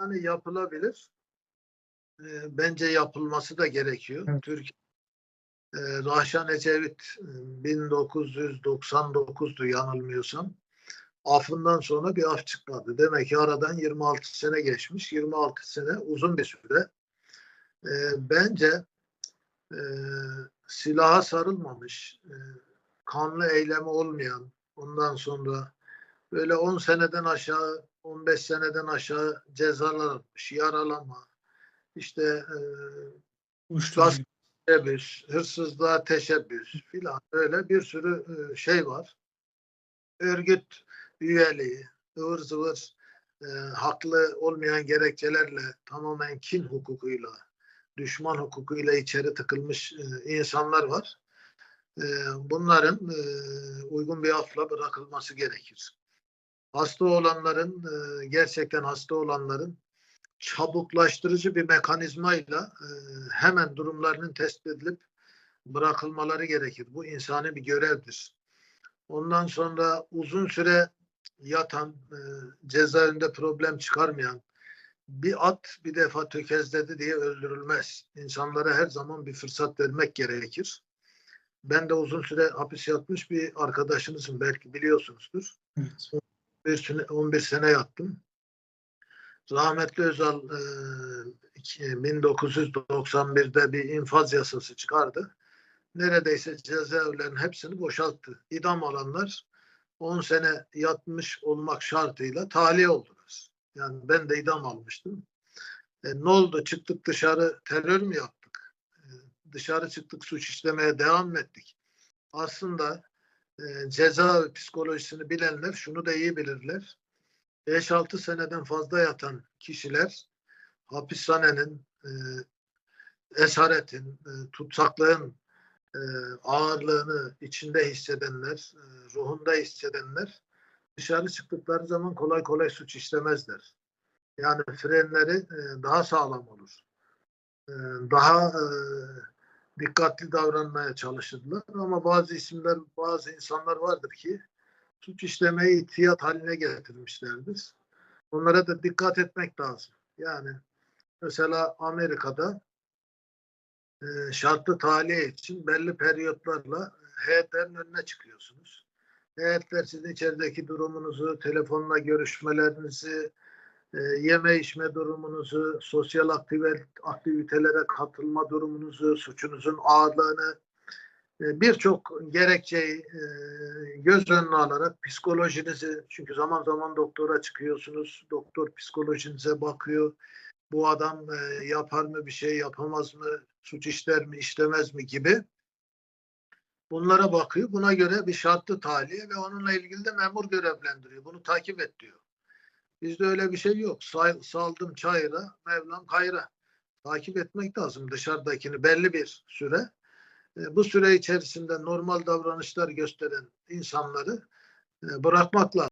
Yani yapılabilir. E, bence yapılması da gerekiyor. Evet. Türkiye e, Rahşan Ecevit e, 1999'du yanılmıyorsam. Afından sonra bir af çıkmadı. Demek ki aradan 26 sene geçmiş. 26 sene uzun bir süre. E, bence e, silaha sarılmamış, e, kanlı eylemi olmayan, ondan sonra böyle 10 seneden aşağı, 15 seneden aşağı cezalar almış, yaralama, işte e, teşebbüs, hırsızlığa teşebbüs filan öyle bir sürü e, şey var. Örgüt üyeliği, ıvır zıvır e, haklı olmayan gerekçelerle tamamen kin hukukuyla, düşman hukukuyla içeri tıkılmış e, insanlar var. E, bunların e, uygun bir afla bırakılması gerekir. Hasta olanların, e, gerçekten hasta olanların çabuklaştırıcı bir mekanizmayla e, hemen durumlarının tespit edilip bırakılmaları gerekir. Bu insani bir görevdir. Ondan sonra uzun süre yatan, e, cezaevinde problem çıkarmayan bir at bir defa tökezledi diye öldürülmez. İnsanlara her zaman bir fırsat vermek gerekir. Ben de uzun süre hapis yatmış bir arkadaşınızım belki biliyorsunuzdur. Evet. Bir sene, 11 sene yattım. Rahmetli Özal e, iki- 1991'de bir infaz yasası çıkardı. Neredeyse cezaevlerinin hepsini boşalttı. İdam alanlar 10 sene yatmış olmak şartıyla tahliye oldular. Yani ben de idam almıştım. E, ne oldu? Çıktık dışarı terör mü yaptık? E, dışarı çıktık suç işlemeye devam ettik? Aslında e, ceza psikolojisini bilenler şunu da iyi bilirler. 5-6 seneden fazla yatan kişiler hapishanenin, e, esaretin, e, tutsaklığın ağırlığını içinde hissedenler, ruhunda hissedenler dışarı çıktıkları zaman kolay kolay suç işlemezler. Yani frenleri daha sağlam olur. E, daha dikkatli davranmaya çalışırlar ama bazı isimler, bazı insanlar vardır ki suç işlemeyi ihtiyat haline getirmişlerdir. Onlara da dikkat etmek lazım. Yani mesela Amerika'da e, şartlı tahliye için belli periyotlarla heyetlerin önüne çıkıyorsunuz. Heyetler sizin içerideki durumunuzu, telefonla görüşmelerinizi, e, yeme içme durumunuzu, sosyal aktivitelere katılma durumunuzu, suçunuzun ağırlığını, e, birçok gerekçeyi e, göz önüne alarak psikolojinizi çünkü zaman zaman doktora çıkıyorsunuz doktor psikolojinize bakıyor. Bu adam yapar mı bir şey yapamaz mı suç işler mi işlemez mi gibi bunlara bakıyor. Buna göre bir şartlı tahliye ve onunla ilgili de memur görevlendiriyor. Bunu takip et diyor bizde öyle bir şey yok. Say, saldım çayıra Mevlam kayra takip etmek lazım dışarıdakini belli bir süre. E, bu süre içerisinde normal davranışlar gösteren insanları e, bırakmak lazım.